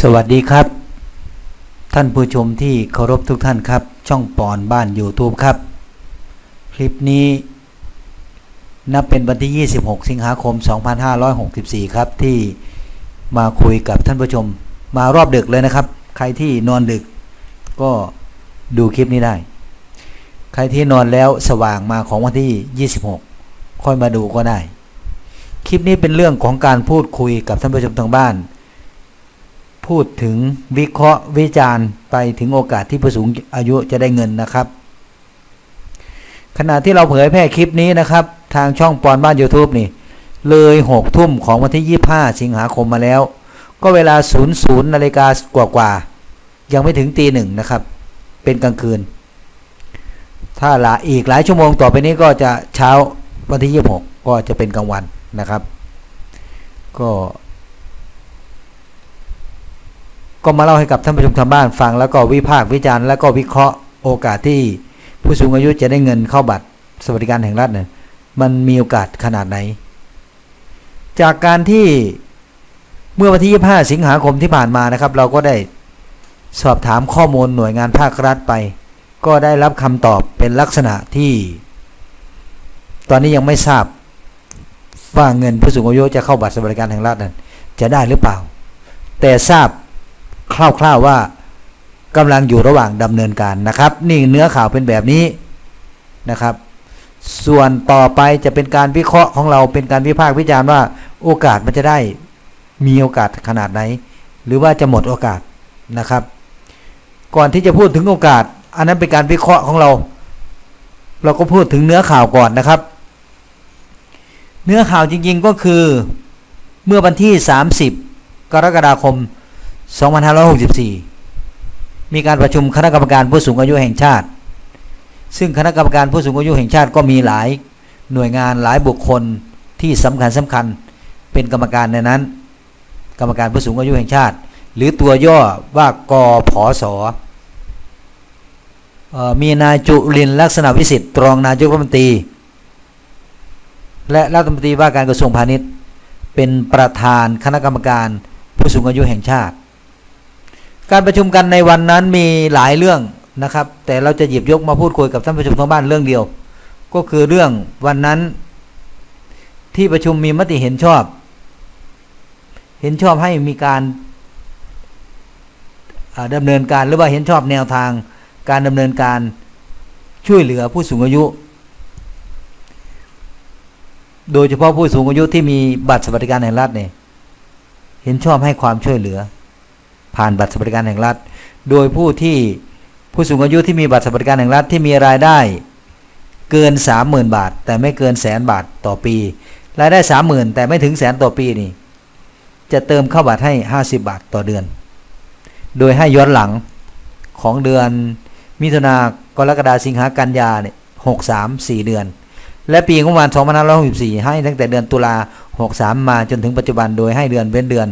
สวัสดีครับ ท่านผู้ชมที่เคารพทุกท่านครับ ช่องปอนบ้าน YouTube ครับ คลิปนี้ นับเป็นวันที่ 26 สิงหาคม 2564 ครับ ที่มาคุยกับท่านผู้ชม มารอบดึกเลยนะครับ ใครที่นอนดึก ก็ดูคลิปนี้ได้ ใครที่นอนแล้วสว่างมาของวันที่ 26 ค่อยมาดูก็ได้ คลิปนี้เป็นเรื่องของการพูดคุยกับท่านผู้ชมทางบ้าน พูดถึงวิเคราะห์วิจารณ์ไปถึงโอกาสที่ผู้สูงอายุจะได้เงินนะครับ ขณะที่เราเผยแพร่คลิปนี้นะครับ ทางช่องปอนบ้าน YouTube นี่ เลยหกทุ่มของวันที่ 25 สิงหาคมมาแล้ว ก็เวลา 00นาฬิกากว่าๆยังไม่ถึงตีหนึ่งนะครับ เป็นกลางคืน ถ้าละอีกหลายชั่วโมงต่อไปนี้ก็จะเช้าวันที่ 26 ก็จะเป็นกลางวันนะครับ ก็ ก็มาเล่าให้กับท่านผู้ชมทางบ้านฟังแล้วก็วิพากษ์วิจารณ์แล้วก็วิเคราะห์โอกาสที่ผู้สูงอายุจะได้เงินเข้าบัตรสวัสดิการแห่งรัฐเนี่ยมันมีโอกาสขนาดไหน จากการที่เมื่อวันที่ 25 สิงหาคมที่ผ่านมานะครับ เราก็ได้สอบถามข้อมูลหน่วยงานภาครัฐไป ก็ได้รับคำตอบเป็นลักษณะที่ ตอนนี้ยังไม่ทราบว่าเงินผู้สูงอายุจะเข้าบัตรสวัสดิการแห่งรัฐนั้นจะได้หรือเปล่า แต่ทราบ คร่าวๆว่ากำลังอยู่ระหว่างดำเนินการนะครับ นี่เนื้อข่าวเป็นแบบนี้นะครับ ส่วนต่อไปจะเป็นการวิเคราะห์ของเราเป็นการวิพากษ์วิจารณ์ว่าโอกาสมันจะได้มีโอกาสขนาดไหน หรือว่าจะหมดโอกาสนะครับ ก่อนที่จะพูดถึงโอกาส อันนั้นเป็นการวิเคราะห์ของเรา เราก็พูดถึงเนื้อข่าวก่อนนะครับ เนื้อข่าวจริงๆก็คือเมื่อวันที่ 30 กรกฎาคม 2564 มีการประชุมคณะกรรมการผู้สูงอายุแห่งชาติ ซึ่งคณะกรรมการผู้สูงอายุแห่งชาติก็มีหลายหน่วยงานหลายบุคคลที่สำคัญสำคัญเป็นกรรมการในนั้น กรรมการผู้สูงอายุแห่งชาติ หรือตัวย่อว่ากพศเอ่อมีนายจุลินลักษณะวิสิทธิ์รองนายกรัฐมนตรี และรัฐมนตรีว่าการกระทรวงพาณิชย์ เป็นประธานคณะกรรมการผู้สูงอายุแห่งชาติ การประชุมกันในวันนั้นมีหลายเรื่องนะครับ แต่เราจะหยิบยกมาพูดคุยกับท่านผู้ชมทางบ้านเรื่องเดียว ก็คือเรื่องวันนั้นที่ประชุมมีมติเห็นชอบ เห็นชอบให้มีการอ่าดำเนินการหรือว่าเห็นชอบแนวทางการดำเนินการช่วยเหลือผู้สูงอายุ โดยเฉพาะผู้สูงอายุที่มีบัตรสวัสดิการแห่งรัฐเนี่ยเห็นชอบให้ความช่วยเหลือ ผ่านบัตรสวัสดิการแห่งรัฐ โดยผู้ที่ผู้สูงอายุที่มีบัตรสวัสดิการแห่งรัฐที่มีรายได้เกิน 30,000 บาท แต่ไม่เกินแสนบาทต่อปี รายได้ 30,000 แต่ไม่ถึงแสนต่อปีนี่ จะเติมเข้าบัตรให้ 50 บาทต่อเดือน โดยให้ย้อนหลังของเดือนมิถุนากรกฎาสิงหากันยาเนี่ย63 4เดือน และปีงบประมาณ2564 ให้ตั้งแต่เดือนตุลา63 มาจนถึงปัจจุบันโดยให้เดือนเว้นเดือน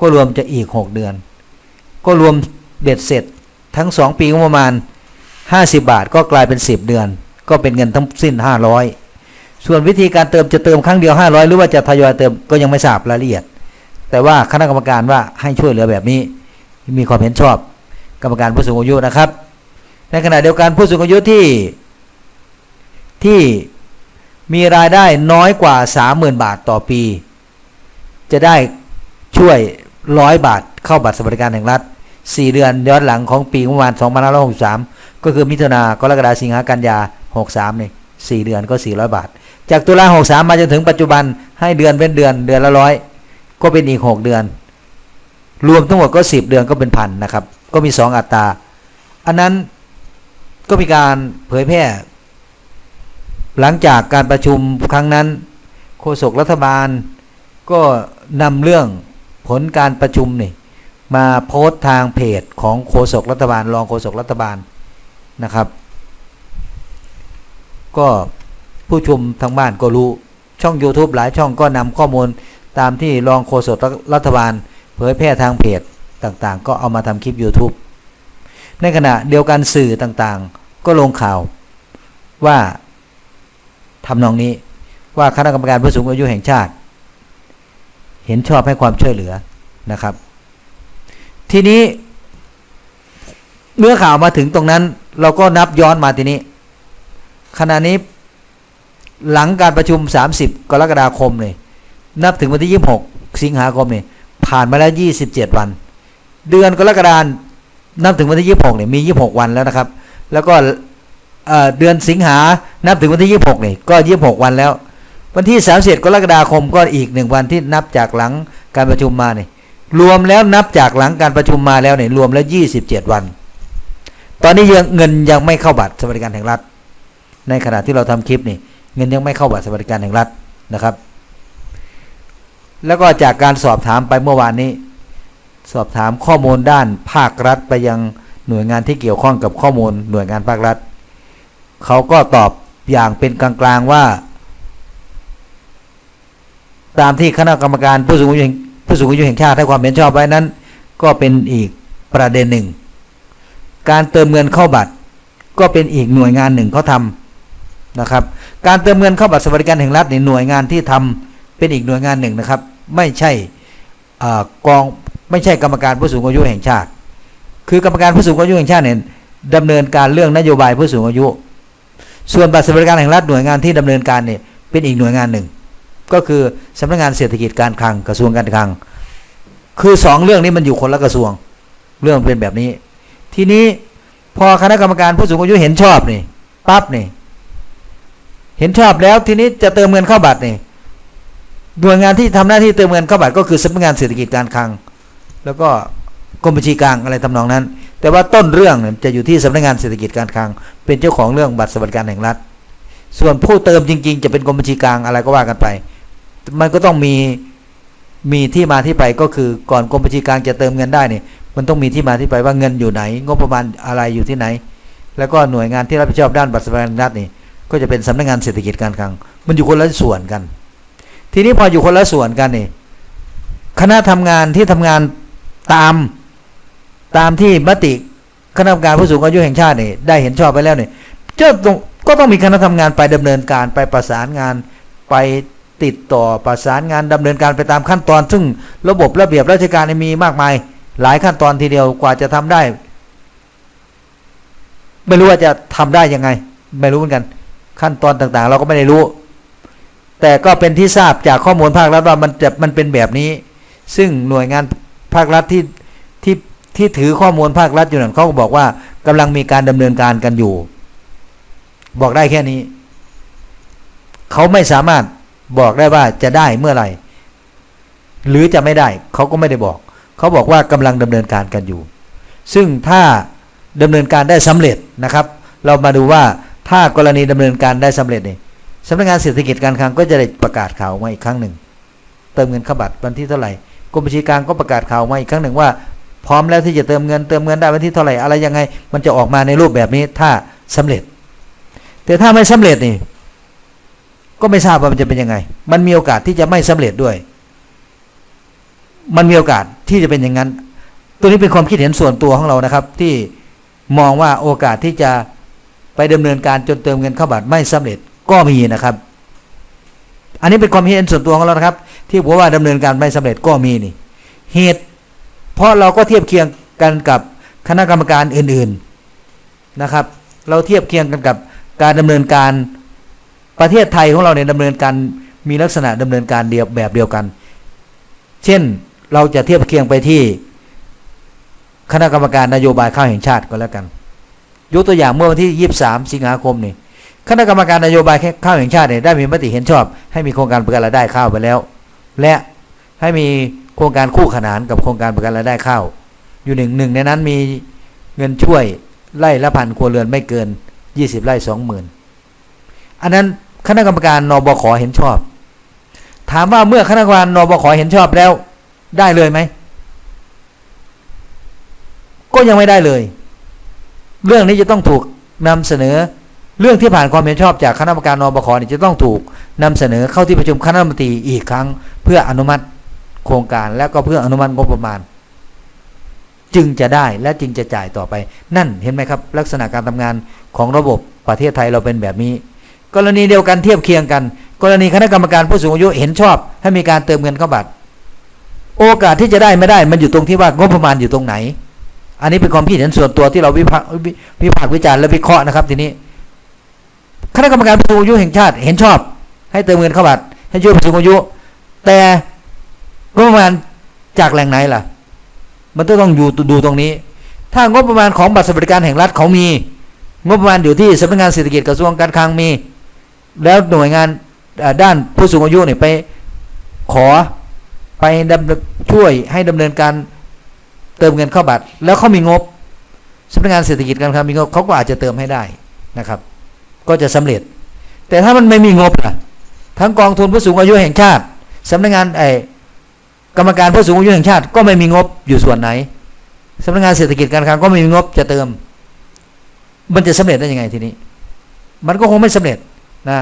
ก็รวมจะอีก 6 เดือน ก็รวมเบ็ดเสร็จทั้ง 2 ปีงบประมาณ 50 บาทก็กลายเป็น 10 เดือน ก็เป็นเงินทั้งสิ้น 500 ส่วนวิธีการเติมจะเติมครั้งเดียว 500 หรือว่าจะทยอยเติมก็ยังไม่ทราบรายละเอียด แต่ว่าคณะกรรมการว่าให้ช่วยเหลือแบบนี้ มีความเห็นชอบกรรมการผู้สูงอายุนะครับ ในขณะเดียวกันผู้สูงอายุที่ที่มีรายได้น้อยกว่า 30,000 บาทต่อปี จะได้ช่วยร้อยบาทเข้าบัตรสวัสดิการแห่งรัฐ 4 เดือนย้อนหลังของปีงบประมาณ2563 ก็คือมิถุนากรกฎาสิงหากันยา 63นี่4เดือนก็ 400 บาท จากตุลา63 มาจนถึงปัจจุบันให้เดือนเป็นเดือนเดือนละร้อยก็เป็นอีก 6 เดือน รวมทั้งหมดก็ 10 เดือนก็เป็นพันนะครับ ก็มี 2 อัตราอันนั้นก็มีการเผยแพร่ หลังจากการประชุมครั้งนั้น โฆษกรัฐบาลก็นำเรื่องผลการประชุมนี่ มาโพสต์ทางเพจของโฆษกรัฐบาลรองโฆษกรัฐบาลนะครับ ก็ผู้ชมทางบ้านก็รู้ช่อง YouTube หลายช่องก็นำข้อมูลตามที่รองโฆษกรัฐบาล เผยแพร่ทางเพจต่างๆ ก็เอามาทำคลิป YouTube ในขณะเดียวกันสื่อต่างๆ ก็ลงข่าวว่าทำนองนี้ว่าคณะกรรมการผู้สูงอายุแห่งชาติ เห็นชอบให้ความช่วยเหลือนะครับ ทีนี้เนื้อข่าวมาถึงตรงนั้น เราก็นับย้อนมาทีนี้ ขณะนี้หลังการประชุม 30 กรกฎาคมเลยนับถึงวันที่ 26 สิงหาคมเนี่ยผ่านมาแล้ว 27 วัน เดือนกรกฎาคมนับถึงวันที่ 26เนี่ยมี 26 วันแล้วนะครับ แล้วก็เอ่อเดือนสิงหานับถึงวันที่ 26เนี่ยก็ 26 วันแล้ว วันที่ 31 กรกฎาคมก็อีกหนึ่งวันที่นับจากหลังการประชุมมาเนี่ย รวมแล้วนับจากหลังการประชุมมาแล้วเนี่ยรวมแล้ว 27 วัน ตอนนี้ยังเงินยังไม่เข้าบัตรสวัสดิการแห่งรัฐ ในขณะที่เราทำคลิปนี่เงินยังไม่เข้าบัตรสวัสดิการแห่งรัฐนะครับ แล้วก็จากการสอบถามไปเมื่อวานนี้ สอบถามข้อมูลด้านภาครัฐไปยังหน่วยงานที่เกี่ยวข้องกับข้อมูลหน่วยงานภาครัฐเขาก็ตอบอย่างเป็นกลางๆว่า ตามที่คณะกรรมการผู้สูงอายุแห่ง ผู้สูงอายุแห่งชาติให้ความเห็นชอบไว้นั้น ก็เป็นอีกประเด็นหนึ่ง การเติมเงินเข้าบัตร ก็เป็นอีกหน่วยงานหนึ่งเขาทำนะครับ การเติมเงินเข้าบัตรสวัสดิการแห่งรัฐในหน่วยงานที่ทำเป็นอีกหน่วยงานหนึ่งนะครับ ไม่ใช่กองไม่ใช่กรรมการผู้สูงอายุแห่งชาติ คือกรรมการผู้สูงอายุแห่งชาติเนี่ยดำเนินการเรื่องนโยบายผู้สูงอายุ ส่วนบัตรสวัสดิการแห่งรัฐหน่วยงานที่ดำเนินการเนี่ยเป็นอีกหน่วยงานหนึ่ง ก็คือสำนักงานเศรษฐกิจการคลังกระทรวงการคลัง คือสองเรื่องนี้มันอยู่คนละกระทรวง เรื่องเป็นแบบนี้ ทีนี้พอคณะกรรมการผู้สูงอายุเห็นชอบนี่ปั๊บนี่ เห็นชอบแล้วทีนี้จะเติมเงินเข้าบัตรนี่หน่วยงานที่ทำหน้าที่เติมเงินเข้าบัตรก็คือสำนักงานเศรษฐกิจการคลัง แล้วก็กรมบัญชีกลางอะไรทำนองนั้น แต่ว่าต้นเรื่องจะอยู่ที่สำนักงานเศรษฐกิจการคลัง เป็นเจ้าของเรื่องบัตรสวัสดิการแห่งรัฐ ส่วนผู้เติมจริง ๆ จะเป็นกรมบัญชีกลางอะไรก็ว่ากันไป มันก็ต้องมีมีที่มาที่ไปก็คือก่อนกรมบัญชีกลางจะเติมเงินได้เนี่ยมันต้องมีที่มาที่ไปว่าเงินอยู่ไหน งบประมาณอะไรอยู่ที่ไหน แล้วก็หน่วยงานที่รับผิดชอบด้านบัตรสวัสดิการรัฐนี่ก็จะเป็นสำนักงานเศรษฐกิจการคลัง มันอยู่คนละส่วนกัน ทีนี้พออยู่คนละส่วนกันนี่คณะทำงานที่ทำงานตามตามที่มติคณะกรรมการผู้สูงอายุแห่งชาตินี่ได้เห็นชอบไปแล้วนี่จะต้องก็ต้องมีคณะทำงานไปดำเนินการไปประสานงานไป ติดต่อประสานงานดำเนินการไปตามขั้นตอน ซึ่งระบบระเบียบราชการมีมากมาย หลายขั้นตอนทีเดียวกว่าจะทำได้ ไม่รู้ว่าจะทำได้ยังไง ไม่รู้เหมือนกัน ขั้นตอนต่างๆ เราก็ไม่ได้รู้ แต่ก็เป็นที่ทราบจากข้อมูลภาครัฐว่ามันจะมันเป็นแบบนี้ ซึ่งหน่วยงานภาครัฐที่ที่ที่ถือข้อมูลภาครัฐอยู่นั่นเขาก็บอกว่ากำลังมีการดำเนินการกันอยู่ บอกได้แค่นี้ เขาไม่สามารถ บอกได้ว่าจะได้เมื่อไหร่ หรือจะไม่ได้เขาก็ไม่ได้บอก เขาบอกว่ากำลังดำเนินการกันอยู่ ซึ่งถ้าดำเนินการได้สำเร็จนะครับ เรามาดูว่าถ้ากรณีดำเนินการได้สำเร็จเนี่ยสำนักงานเศรษฐกิจการคลังก็จะได้ประกาศข่าวมาอีกครั้งหนึ่ง เติมเงินเข้าบัตรวันที่เท่าไหร่กรมบัญชีกลางก็ประกาศข่าวมาอีกครั้งหนึ่งว่า พร้อมแล้วที่จะเติมเงินเติมเงินได้วันที่เท่าไหร่อะไรยังไง มันจะออกมาในรูปแบบนี้ถ้าสำเร็จ แต่ถ้าไม่สำเร็จนี่ ก็ไม่ทราบว่ามันจะเป็นยังไง มันมีโอกาสที่จะไม่สำเร็จด้วย มันมีโอกาสที่จะเป็นอย่างนั้น ตัวนี้เป็นความคิดเห็นส่วนตัวของเรานะครับ ที่มองว่าโอกาสที่จะไปดำเนินการจนเติมเงินเข้าบัตรไม่สำเร็จก็มีนะครับ อันนี้เป็นความเห็นส่วนตัวของเรานะครับ ที่บอกว่าดำเนินการไม่สำเร็จก็มีนี่ เหตุ เพราะเราก็เทียบเคียงกันกับคณะกรรมการอื่น ๆนะครับ เราเทียบเคียงกันกับการดำเนินการ ประเทศไทยของเราเนี่ยดำเนินการมีลักษณะดำเนินการเดียวแบบเดียวกัน เช่นเราจะเทียบเคียงไปที่คณะกรรมการนโยบายข้าวแห่งชาติก็แล้วกัน ยกตัวอย่างเมื่อวันที่ 23 สิงหาคมนี่คณะกรรมการนโยบายข้าวแห่งชาติเนี่ยได้มีมติเห็นชอบ ให้มีโครงการประกันรายได้ข้าวไปแล้ว และให้มีโครงการคู่ขนานกับโครงการประกันรายได้ข้าวอยู่หนึ่งหนึ่งในนั้นมีเงินช่วยไร่ละพันครัวเรือนไม่เกิน 20ไร่สองหมื่นอันนั้น คณะกรรมการนบขเห็นชอบ ถามว่าเมื่อคณะกรรมการนบขเห็นชอบแล้ว ได้เลยไหมก็ยังไม่ได้เลย เรื่องนี้จะต้องถูกนำเสนอเรื่องที่ผ่านความเห็นชอบจากคณะกรรมการนบคเนี่ยจะต้องถูกนำเสนอเข้าที่ประชุมคณะรัฐมนตรีอีกครั้ง เพื่ออนุมัติโครงการและก็เพื่ออนุมัติงบประมาณ จึงจะได้และจึงจะจ่ายต่อไป นั่นเห็นไหมครับ ลักษณะการทำงานของระบบประเทศไทยเราเป็นแบบนี้ กรณีเดียวกันเทียบเคียงกัน กรณีคณะกรรมการผู้สูงอายุเห็นชอบให้มีการเติมเงินเข้าบัตร โอกาสที่จะได้ไม่ได้มันอยู่ตรงที่ว่างบประมาณอยู่ตรงไหน อันนี้เป็นความคิดเห็นส่วนตัวที่เราวิพากษ์วิพากษ์วิจารณ์และวิเคราะห์นะครับ ทีนี้ คณะกรรมการผู้สูงอายุแห่งชาติเห็นชอบ ให้เติมเงินเข้าบัตรให้ช่วยผู้สูงอายุ แต่งบประมาณจากแหล่งไหนล่ะ มันต้องอยู่ดูตรงนี้ ถ้างบประมาณของบัตรสวัสดิการแห่งรัฐเขามี งบประมาณอยู่ที่สำนักงานเศรษฐกิจกระทรวงการคลังมี แล้วหน่วยงานด้านผู้สูงอายุเนี่ยไปขอไปดำช่วยให้ดำเนินการเติมเงินเข้าบัตร แล้วเขามีงบสำนักงานเศรษฐกิจการคลังมีงบเขาก็อาจจะเติมให้ได้นะครับ ก็จะสำเร็จ แต่ถ้ามันไม่มีงบล่ะทั้งกองทุนผู้สูงอายุแห่งชาติสำนักงานไอ้กรรมการผู้สูงอายุแห่งชาติก็ไม่มีงบอยู่ส่วนไหนสำนักงานเศรษฐกิจการคลังก็ไม่มีงบจะเติม มันจะสำเร็จได้ยังไงทีนี้ มันก็คงไม่สำเร็จ นะ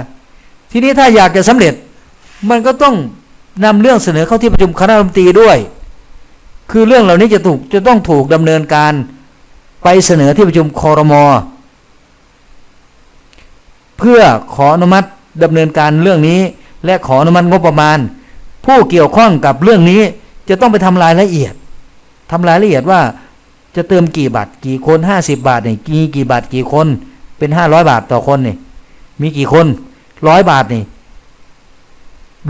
ทีนี้ถ้าอยากจะสำเร็จ มันก็ต้องนำเรื่องเสนอเข้าที่ประชุมคณะรัฐมนตรีด้วย คือเรื่องเหล่านี้จะถูกจะต้องถูกดำเนินการไปเสนอที่ประชุมคอรมอเพื่อขออนุมัติดำเนินการเรื่องนี้ และขออนุมัติงบประมาณ ผู้เกี่ยวข้องกับเรื่องนี้จะต้องไปทำรายละเอียดทำรายละเอียดว่าจะเติมกี่บาทกี่คนห้าสิบาทเนี่ยกี่กี่บาทกี่คนเป็นห้าร้อยบาทต่อคนนี่ มีกี่คนร้อยบาทนี่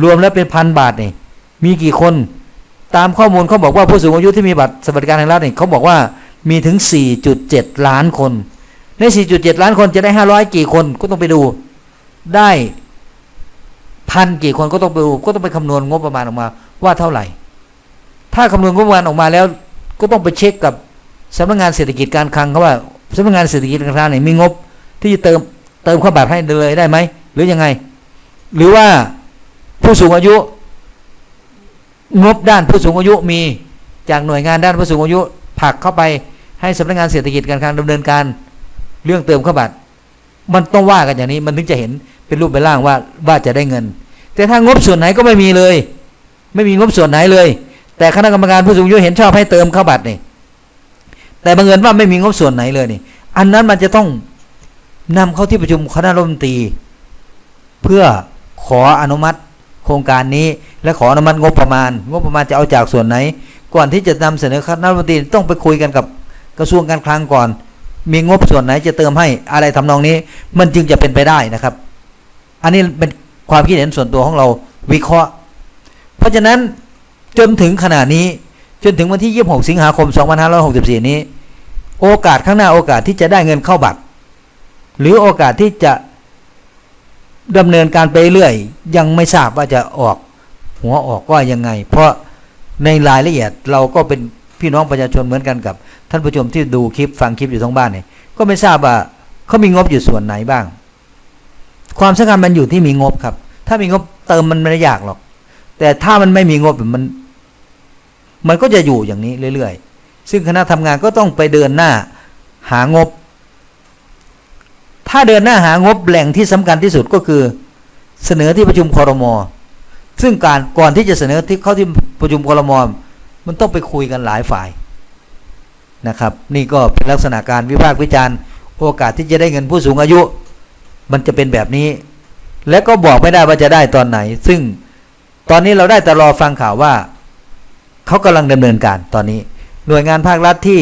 รวมแล้วเป็นพันบาทนี่ มีกี่คน ตามข้อมูลเขาบอกว่าผู้สูงอายุที่มีบัตรสวัสดิการแห่งรัฐนี่เขาบอกว่ามีถึง 4.7 ล้านคน ใน 4.7 ล้านคนจะได้ 500 กี่คนก็ต้องไปดู ได้พันกี่คนก็ต้องไปดูก็ต้องไปคำนวณงบประมาณออกมา ว่าเท่าไหร่ ถ้าคำนวณงบประมาณออกมาแล้ว ก็ต้องไปเช็คกับสำนักงานเศรษฐกิจการคลังเขาว่าสำนักงานเศรษฐกิจการคลังเนี่ยมีงบที่จะเติม เติมข้าบัตรให้เลยได้ไหมหรือยังไง หรือว่าผู้สูงอายุ งบด้านผู้สูงอายุมีจากหน่วยงานด้านผู้สูงอายุผักเข้าไปให้สำนักงานเศรษฐกิจการคลังดำเนินการเรื่องเติมข้าบัตรมันต้องว่ากันอย่างนี้มันถึงจะเห็นเป็นรูปเป็นร่างว่าว่าจะได้เงิน แต่ถ้างบส่วนไหนก็ไม่มีเลย ไม่มีงบส่วนไหนเลย แต่คณะกรรมการผู้สูงอายุเห็นชอบให้เติมข้าบัตรนี่แต่บังเอิญว่าไม่มีงบส่วนไหนเลยนี่ อันนั้นมันจะต้อง นำเข้าที่ประชุมคณะรัฐมนตรี เพื่อขออนุมัติโครงการนี้ และขออนุมัติงบประมาณ งบประมาณจะเอาจากส่วนไหน ก่อนที่จะนำเสนอคณะรัฐมนตรีต้องไปคุยกันกับกระทรวงการคลังก่อน มีงบส่วนไหนจะเติมให้อะไรทำนองนี้ มันจึงจะเป็นไปได้นะครับ อันนี้เป็นความคิดเห็นส่วนตัวของเราวิเคราะห์ เพราะฉะนั้นจนถึงขณะนี้จนถึงวันที่ 26 สิงหาคม 2564 นี้ โอกาสข้างหน้าโอกาสที่จะได้เงินเข้าบัตร หรือโอกาสที่จะดำเนินการไปเรื่อย ยังไม่ทราบว่าจะออกหัวออกว่ายังไง เพราะในรายละเอียดเราก็เป็นพี่น้องประชาชนเหมือนกันกับ ท่านผู้ชมที่ดูคลิปฟังคลิปอยู่ทั้งบ้านเนี่ยก็ไม่ทราบว่าเขามีงบอยู่ส่วนไหนบ้าง ความสำคัญมันอยู่ที่มีงบครับ ถ้ามีงบเติมมันไม่ได้ยากหรอก แต่ถ้ามันไม่มีงบมัน มันก็จะอยู่อย่างนี้เรื่อยๆ ซึ่งคณะทำงานก็ต้องไปเดินหน้า หางบ ถ้าเดินหน้าหางบแหล่งที่สำคัญที่สุดก็คือเสนอที่ประชุมคอรมอซึ่งการก่อนที่จะเสนอที่เข้าที่ประชุมคอรมอมันต้องไปคุยกันหลายฝ่ายนะครับ นี่ก็เป็นลักษณะการวิพากษ์วิจารณ์ โอกาสที่จะได้เงินผู้สูงอายุ มันจะเป็นแบบนี้ และก็บอกไม่ได้ว่าจะได้ตอนไหน ซึ่งตอนนี้เราได้แต่รอฟังข่าวว่าเขากำลังดำเนินการตอนนี้ หน่วยงานภาครัฐที่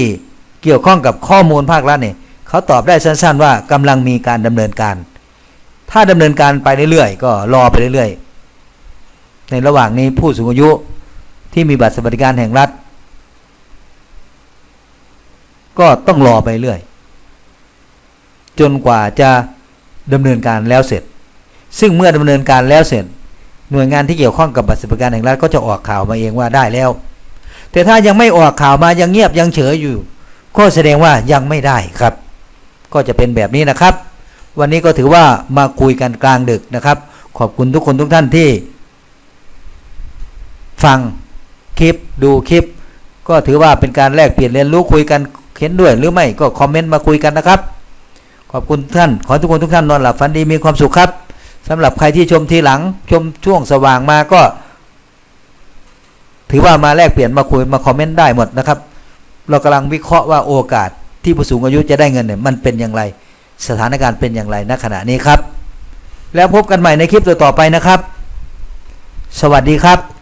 เกี่ยวข้องกับข้อมูลภาครัฐเนี่ย เขาตอบได้สั้น ๆ ว่ากำลังมีการดำเนินการ ถ้าดำเนินการไปเรื่อยๆ ก็รอไปเรื่อยๆ ในระหว่างนี้ผู้สูงอายุที่มีบัตรสวัสดิการแห่งรัฐ ก็ต้องรอไปเรื่อย จนกว่าจะดำเนินการแล้วเสร็จ ซึ่งเมื่อดำเนินการแล้วเสร็จ หน่วยงานที่เกี่ยวข้องกับบัตรสวัสดิการแห่งรัฐก็จะออกข่าวมาเองว่าได้แล้ว แต่ถ้ายังไม่ออกข่าวมายังเงียบยังเฉยอยู่ก็แสดงว่ายังไม่ได้ครับ ก็จะเป็นแบบนี้นะครับ วันนี้ก็ถือว่ามาคุยกันกลางดึกนะครับ ขอบคุณทุกคนทุกท่านที่ ฟังคลิปดูคลิป ก็ถือว่าเป็นการแลกเปลี่ยนเรียนรู้คุยกันเห็นด้วยหรือไม่ก็คอมเมนต์มาคุยกันนะครับ ขอบคุณท่าน ขอให้ทุกคนทุกท่านนอนหลับฝันดีมีความสุขครับสำหรับใครที่ชมทีหลังชมช่วงสว่างมาก็ ถือว่ามาแลกเปลี่ยนมาคุยมาคอมเมนต์ได้หมดนะครับ เรากำลังวิเคราะห์ว่าโอกาส ที่ผู้สูงอายุจะได้เงินเนี่ยมันเป็นอย่างไร สถานการณ์เป็นอย่างไรณขณะนี้ครับ แล้วพบกันใหม่ในคลิปต่อๆไปนะครับ สวัสดีครับ